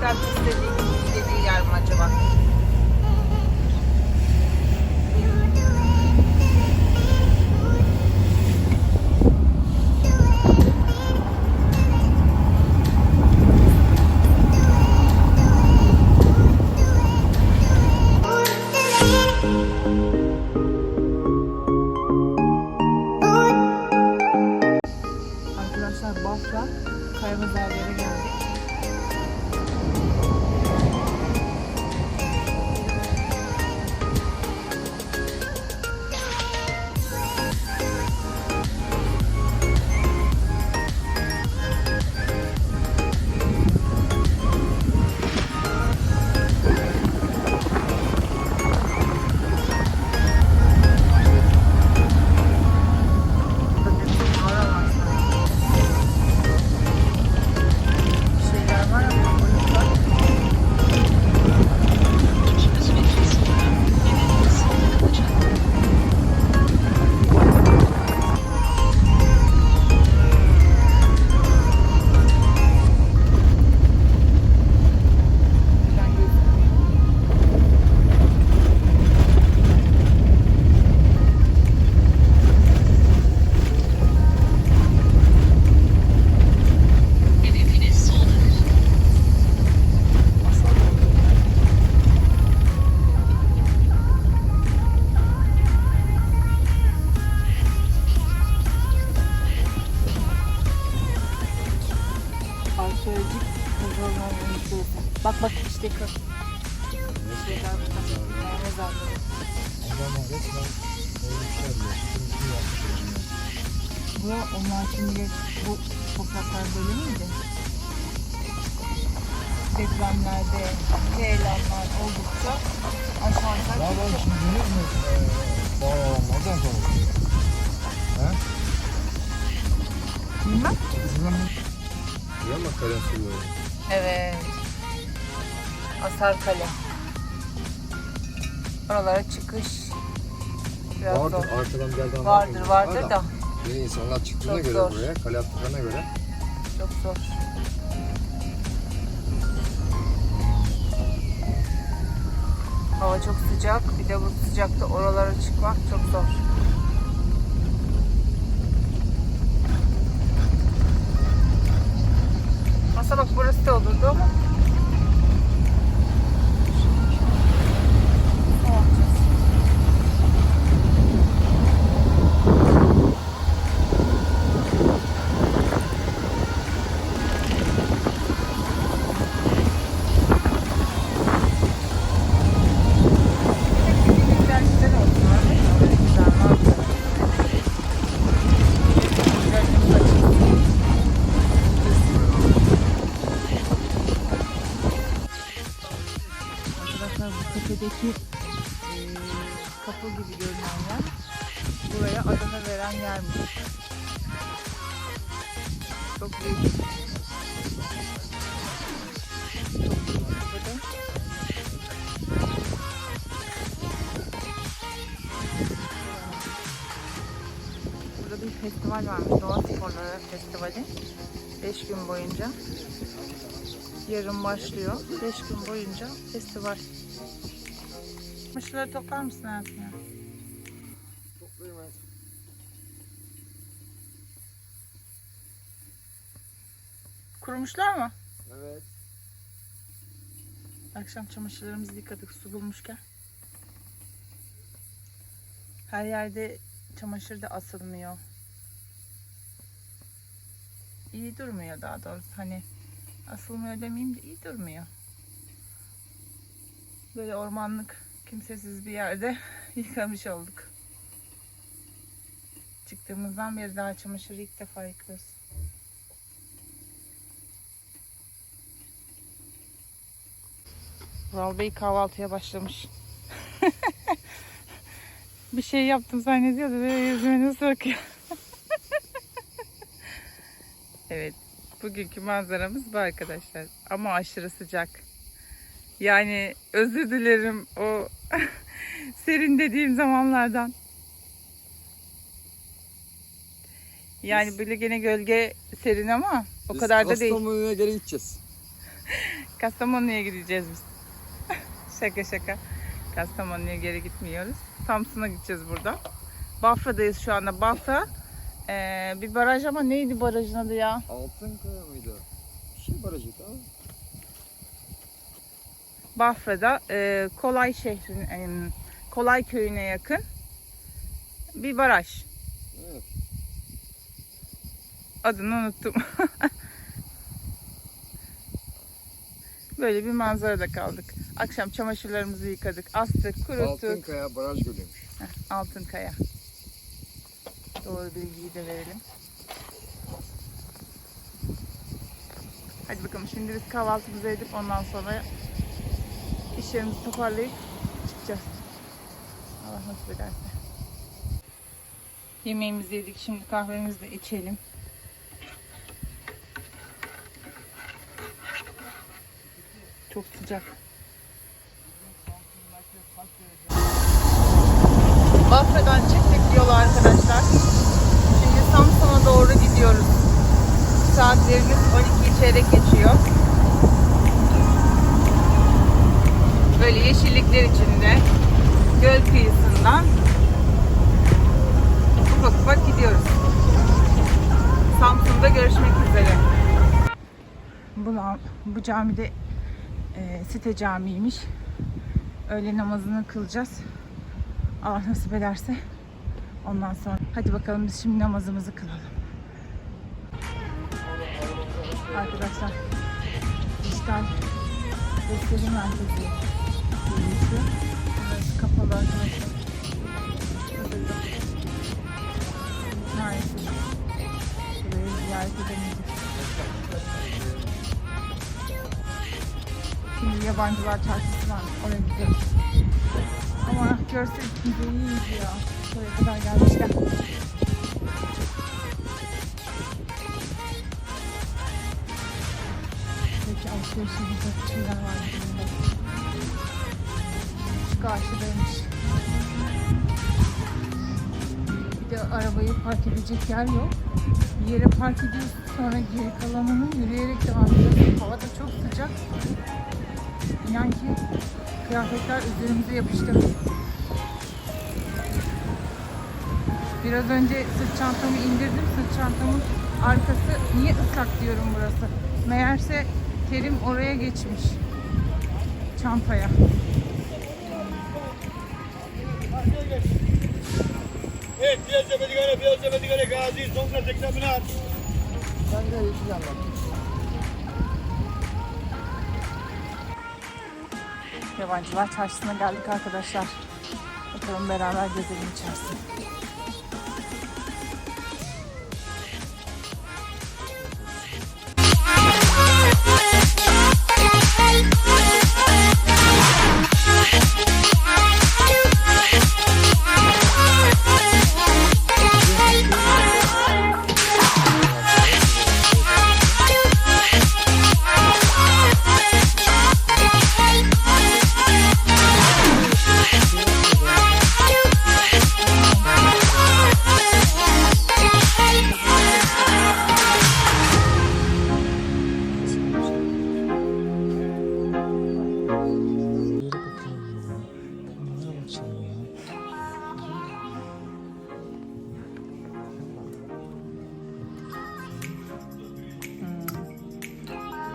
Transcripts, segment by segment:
That's the thing. Kalem suyu Evet. Asar Kale. Oralara çıkış biraz Vardır zor. arkadan geldi Vardır vardır da Yeni insanlar çıktığına Çok göre zor. buraya, kale attıklarına göre. çok zor. Hava çok sıcak. Bir de bu sıcakta oralara çıkmak çok zor. Bak burası da olurdu. Eee, kapı gibi görünen yer buraya adını veren yermiş. Çok büyük. Burada bir festival varmış. Doğa Sporları Festivali. 5 gün boyunca. Yarın başlıyor. 5 gün boyunca festival. Şunları toplar mısın hayatım ya? Kurumuşlar mı? Evet. Akşam çamaşırlarımızı yıkadık su bulmuşken. Her yerde çamaşır da asılmıyor. İyi durmuyor daha doğrusu. Hani asılmıyor demeyeyim de iyi durmuyor. Böyle ormanlık, kimsesiz bir yerde yıkamış olduk. Çıktığımızdan beri daha çamaşırı ilk defa yıkıyoruz. Vural Bey kahvaltıya başlamış. bir şey yaptım zannediyordu ve yüzüme nasıl bakıyor. evet. Bugünkü manzaramız bu arkadaşlar. Ama aşırı sıcak. Yani özür dilerim o serin dediğim zamanlardan. Yani böyle gene gölge serin ama o kadar da değil. Kastamonu'ya geri gideceğiz. Kastamonu'ya gideceğiz biz. şaka şaka. Kastamonu'ya geri gitmiyoruz. Samsun'a gideceğiz buradan. Bafra'dayız şu anda. Bafra eee, bir baraj ama neydi barajın adı ya? Altınkaya mıydı? Bir şey barajı tamam. Bafra'da eee, Kolay şehrin, em, Kolay köyüne yakın bir baraj. Evet. Adını unuttum. Böyle bir manzarada kaldık. Akşam çamaşırlarımızı yıkadık, astık, kuruttuk. Altınkaya Baraj Gölü'ymüş. Heh, Altınkaya. Doğru bilgiyi de verelim. Hadi bakalım şimdi biz kahvaltımızı edip ondan sonra işlerimizi toparlayıp çıkacağız. Allah nasip ederse. Yemeğimizi yedik. Şimdi kahvemizi de içelim. Çok sıcak. Bafra'dan çıktık yola arkadaşlar. Şimdi Samsun'a doğru gidiyoruz. Saatlerimiz 12 çeyrek geçiyor. Böyle yeşillikler içinde göl kıyısından ufak ufak gidiyoruz. Samsun'da görüşmek üzere. Bu, bu camide e, site camiymiş. Öğle namazını kılacağız. Allah nasip ederse ondan sonra. Hadi bakalım biz şimdi namazımızı kılalım. Arkadaşlar dijital gösteri merkezi burası. Şimdi yabancılar çarşısı var. Oraya gidiyoruz. Ama görsel bize iyiyiz ya. Buraya kadar gelmişken. Peki alışveriş yapacak şeyler var karşıdaymış. Bir de arabayı park edecek yer yok. Bir yere park ediyoruz sonra geri kalanını yürüyerek devam ediyoruz. Hava da çok sıcak. İnan ki kıyafetler üzerimize yapıştı. Biraz önce sırt çantamı indirdim. Sırt çantamın arkası niye ıslak diyorum burası. Meğerse terim oraya geçmiş. Çantaya. Piyasa Medigane, Piyasa Medigane, Gazi, sonra tekrar biner. Ben. Yabancılar çarşısına geldik arkadaşlar. Bakalım beraber gezelim içerisinde.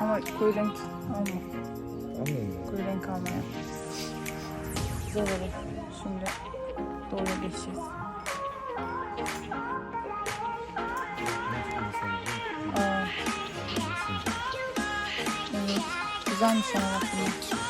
Ama koyu renk alma. Anlıyorum. Koyu renk almaya. Güzel olur. Şimdi doğru geçeceğiz. Aa, evet. Güzelmiş ama bak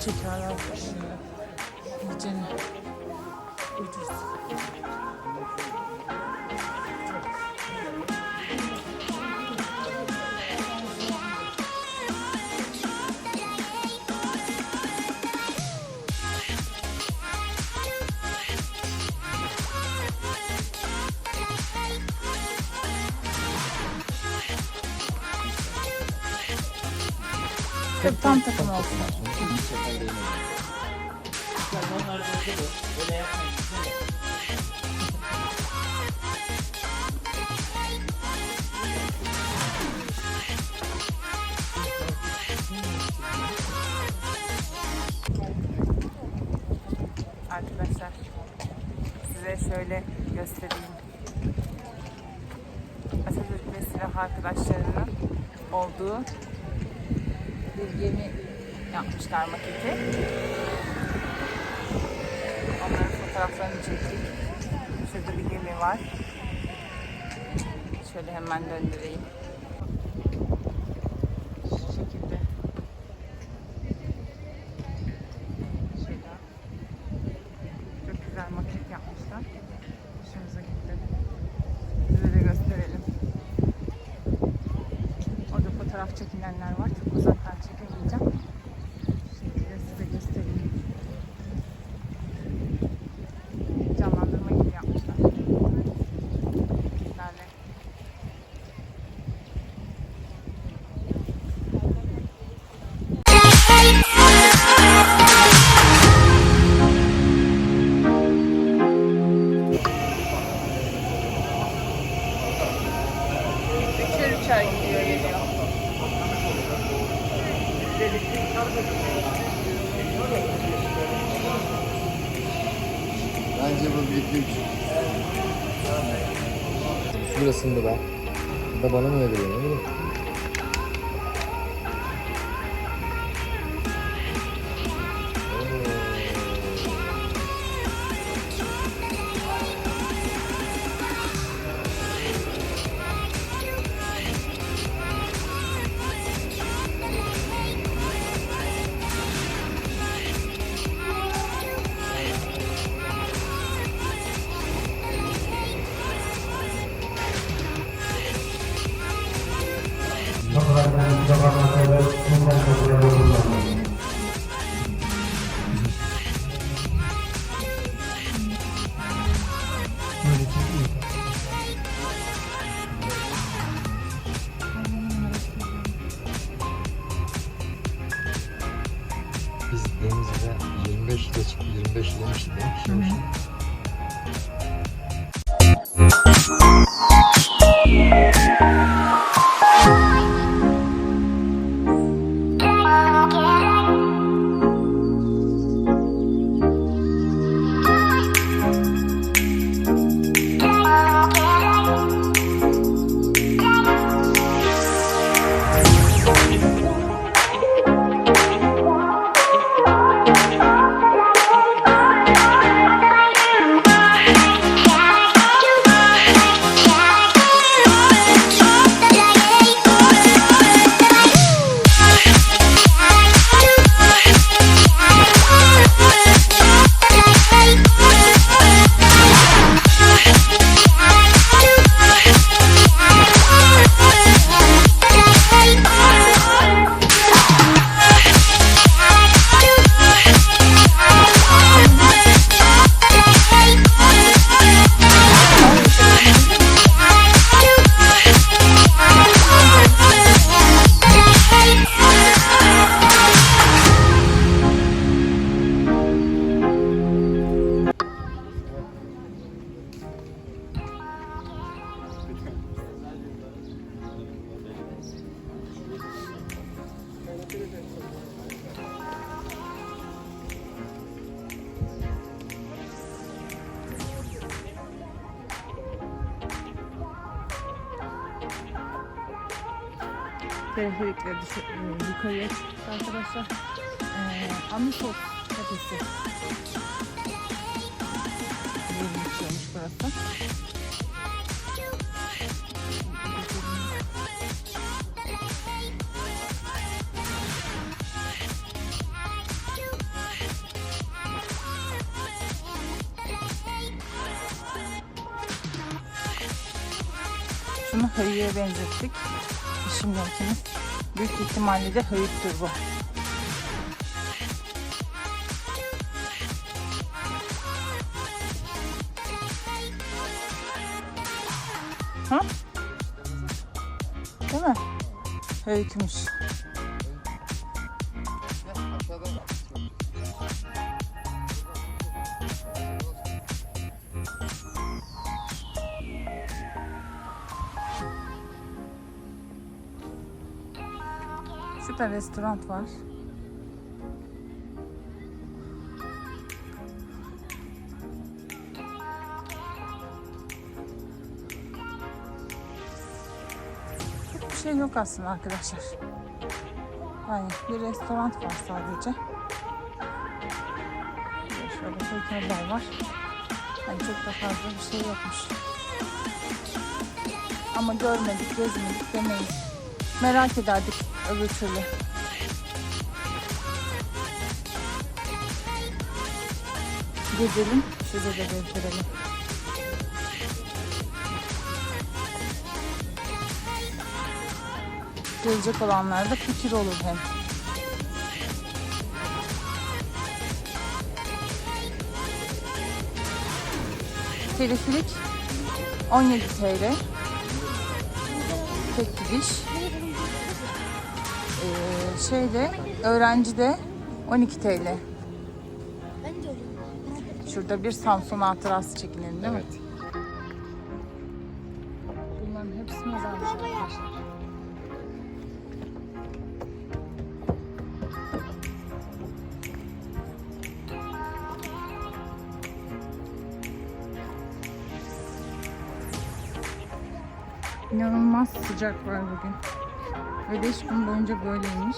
Çekiyorlar. Gecenin. Ucuz. Tam takım olsun. Arkadaşlar size şöyle göstereyim. Atatürk ve silah arkadaşlarının olduğu bir gemi yapmışlar maketi. Onların fotoğraflarını çektik. Şurada bir gemi var. Şöyle hemen döndüreyim. Üçer gidiyor geliyor. Bence bu bir üç. Şurasında da. Da bana mı öyle geliyor? ne bileyim. 啊。Teleferikle düşü, e, yukarıya çıktık arkadaşlar. Ee, Amisos Tepesi. Geçiyormuş burası. Şunu höyüye benzettik. İşim yöntemiz. Büyük ihtimalle de höyüktür bu. Ha? Değil mi? Höyükmüş. Burada restoran var. Çok bir şey yok aslında arkadaşlar. Yani bir restoran var sadece. Şöyle heykeller var. Yani çok da fazla bir şey yokmuş. Ama görmedik, gezmedik demeyiz. Merak ederdik öbür türlü. Gezelim, size de gezdirelim. Gelecek olanlar da fikir olur hem. Teleferik 17 TL. Tek gidiş. Şeyde öğrenci de 12 TL. Şurada bir Samsun hatırası çekinelim değil mi? Bunların hepsi mezarlık arkadaşlar. İnanılmaz sıcak var bugün. Ve 5 gün boyunca böyleymiş.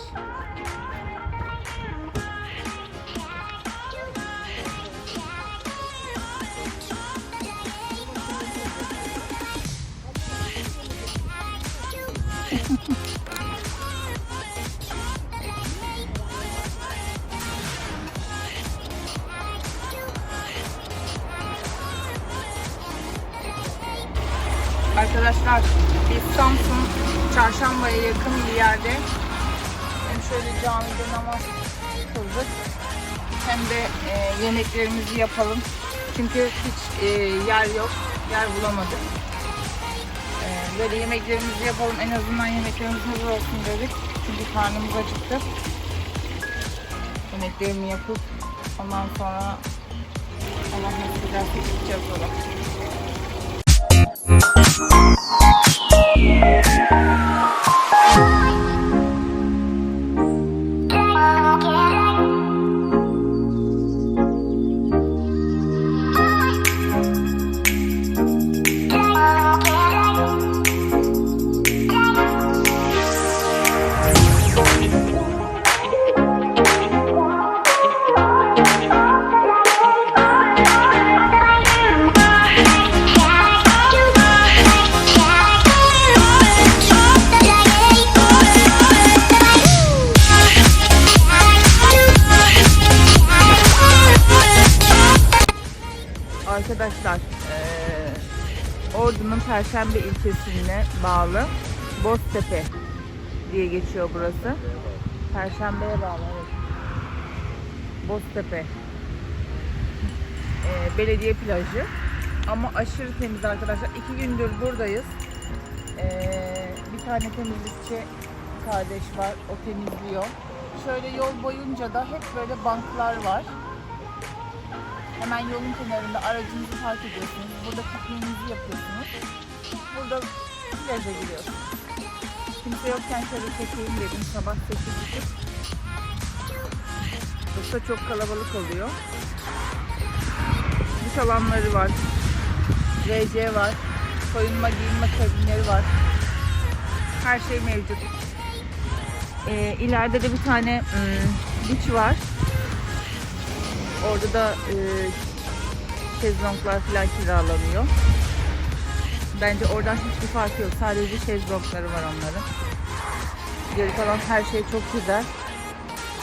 Arkadaşlar biz Samsun Çarşamba'ya yakın bir yerde hem şöyle camide namaz kıldık hem de e, yemeklerimizi yapalım. Çünkü hiç e, yer yok, yer bulamadık. E, böyle yemeklerimizi yapalım en azından yemeklerimiz hazır olsun dedik. Çünkü karnımız acıktı. Yemeklerimi yapıp ondan sonra Allah nasip ederse gideceğiz yola. Perşembe ilçesine bağlı Boztepe diye geçiyor burası. Perşembe'ye bağlı. Boztepe Eee, belediye plajı. Ama aşırı temiz arkadaşlar. İki gündür buradayız. Eee, bir tane temizlikçi kardeş var. O temizliyor. Şöyle yol boyunca da hep böyle banklar var. Hemen yolun kenarında aracınızı park ediyorsunuz. Burada pikniğinizi yapıyorsunuz. Burada plaja giriyorsunuz. Kimse yokken şöyle çekeyim dedim sabah 8.30. Yoksa çok kalabalık oluyor. Duş alanları var. WC var. Soyunma giyinme kabinleri var. Her şey mevcut. Ee, ileride de bir tane beach var. Orada da e, şezlonglar falan kiralanıyor. Bence oradan hiçbir farkı yok. Sadece şezlongları var onların. Geri kalan her şey çok güzel.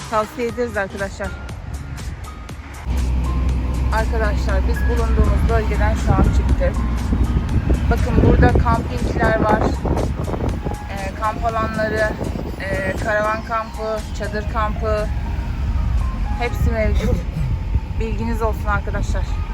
Tavsiye ederiz arkadaşlar. Arkadaşlar biz bulunduğumuz bölgeden şu an çıktık. Bakın burada kampingler var. E, kamp alanları, e, karavan kampı, çadır kampı hepsi mevcut. Bilginiz olsun arkadaşlar.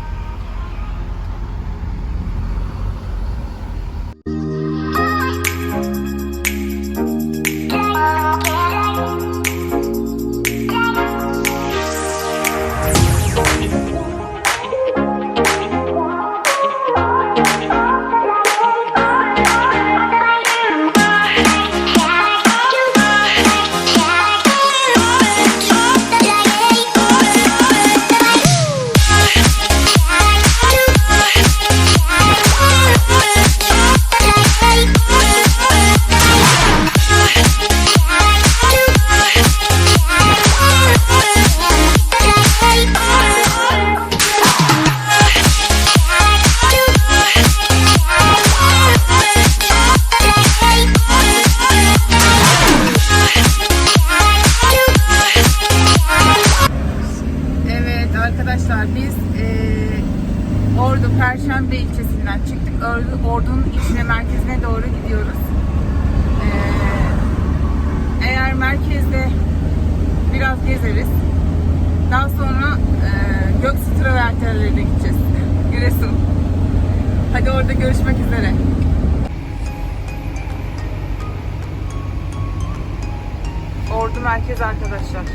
Ordu merkez arkadaşlar.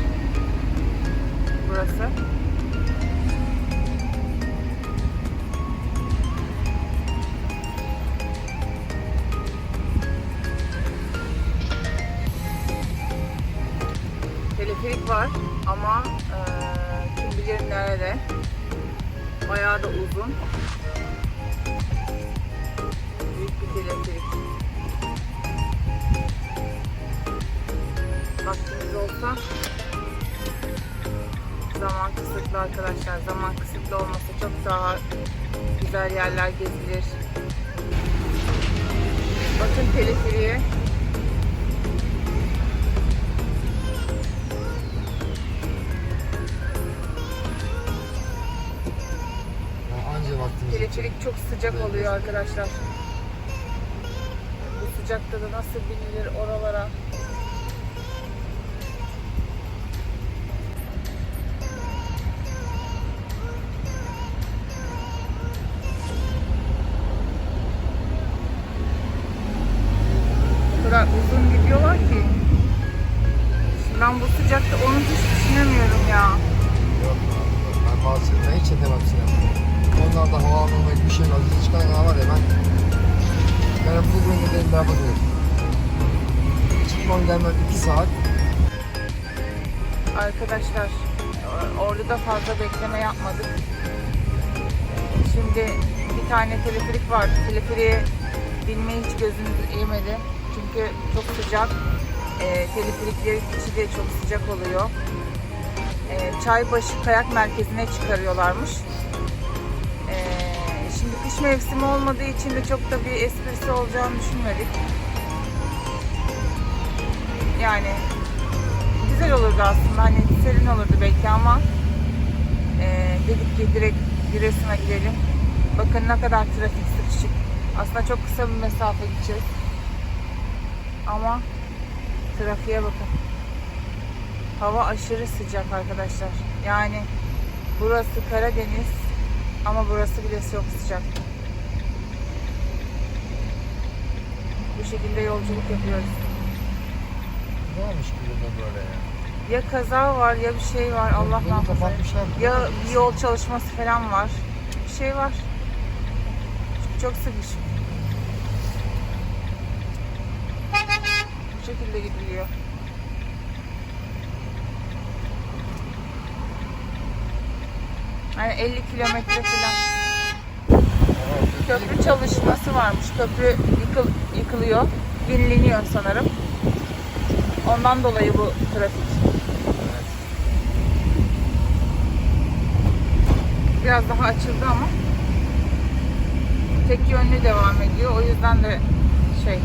Burası. Teleferik var ama eee, kim bilir nerede. Bayağı da uzun. Büyük bir teleferik. Olsa zaman kısıtlı arkadaşlar. Zaman kısıtlı olmasa çok daha güzel yerler gezilir. Bakın vaktimiz Teleferik çok sıcak oluyor arkadaşlar. Bu sıcakta da nasıl binilir oralara? Arkadaşlar orada da fazla bekleme yapmadık. Şimdi bir tane teleferik vardı. Teleferiğe binmeyi hiç gözümüz yemedi. Çünkü çok sıcak. E, teleferiklerin içi de çok sıcak oluyor. E, Çaybaşı Kayak Merkezi'ne çıkarıyorlarmış. E, şimdi kış mevsimi olmadığı için de çok da bir esprisi olacağını düşünmedik. Yani güzel olurdu aslında. Hani serin olurdu belki ama e, dedik ki direkt Giresun'a gidelim. Bakın ne kadar trafik sıkışık. Aslında çok kısa bir mesafe gideceğiz. Ama trafiğe bakın. Hava aşırı sıcak arkadaşlar. Yani burası Karadeniz ama burası bile çok sıcak. Bu şekilde yolculuk yapıyoruz. Ne olmuş bu yolda böyle ya? Ya kaza var ya bir şey var Allah muhafaza. Ya bir yol çalışması falan var. Bir şey var. Çok sıkışık. Bu şekilde gidiliyor. Yani 50 kilometre falan. Köprü çalışması varmış. Köprü yıkıl, yıkılıyor. Yenileniyor sanırım. Ondan dolayı bu trafik. Biraz daha açıldı ama tek yönlü devam ediyor. O yüzden de şey